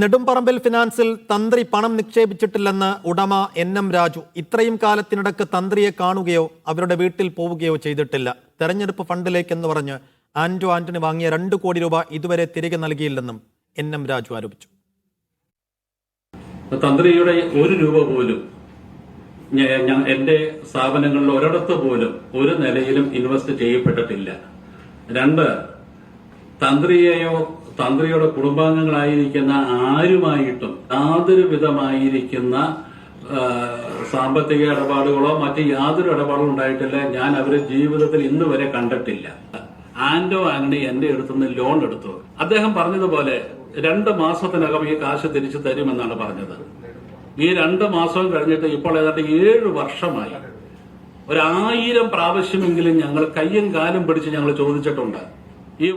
നെടുമ്പറമ്പിൽ ഫിനാൻസിൽ തന്ത്രി പണം നിക്ഷേപിച്ചിട്ടില്ലെന്ന് ഉടമ എൻ എം രാജു. ഇത്രയും കാലത്തിനിടക്ക് തന്ത്രിയെ കാണുകയോ അവരുടെ വീട്ടിൽ പോവുകയോ ചെയ്തിട്ടില്ല. തെരഞ്ഞെടുപ്പ് ഫണ്ടിലേക്കെന്ന് പറഞ്ഞ് ആന്റോ ആന്റണി വാങ്ങിയ രണ്ട് കോടി രൂപ ഇതുവരെ തിരികെ നൽകിയില്ലെന്നും എൻ എം രാജു ആരോപിച്ചു. തന്ത്രിയുടെ ഒരു രൂപ പോലും എന്റെ സ്ഥാപനങ്ങളിൽ ഒരിടത്ത് പോലും ഒരു നിലയിലും ഇൻവെസ്റ്റ് ചെയ്യപ്പെട്ടിട്ടില്ല. രണ്ട് തന്ത്രിയെയോ തന്ത്രിയുടെ കുടുംബാംഗങ്ങളായിരിക്കുന്ന ആരുമായിട്ടും യാതൊരു വിധമായിരിക്കുന്ന സാമ്പത്തിക ഇടപാടുകളോ മറ്റ് യാതൊരു ഇടപാടുകളും ഉണ്ടായിട്ടില്ല. ഞാൻ അവരെ ജീവിതത്തിൽ ഇന്ന് വരെ കണ്ടിട്ടില്ല. ആന്റോ ആന്റണി എന്റെ അടുത്തുനിന്ന് ലോൺ എടുത്തു. അദ്ദേഹം പറഞ്ഞതുപോലെ രണ്ട് മാസത്തിനകം ഈ കാശ് തിരിച്ചു തരുമെന്നാണ് പറഞ്ഞത്. ഈ രണ്ട് മാസവും കഴിഞ്ഞിട്ട് ഇപ്പോൾ ഏതാണ്ട് ഏഴ് വർഷമായി. ഒരായിരം പ്രാവശ്യമെങ്കിലും ഞങ്ങൾ കയ്യും കാലും പിടിച്ച് ഞങ്ങൾ ചോദിച്ചിട്ടുണ്ട്. ഈ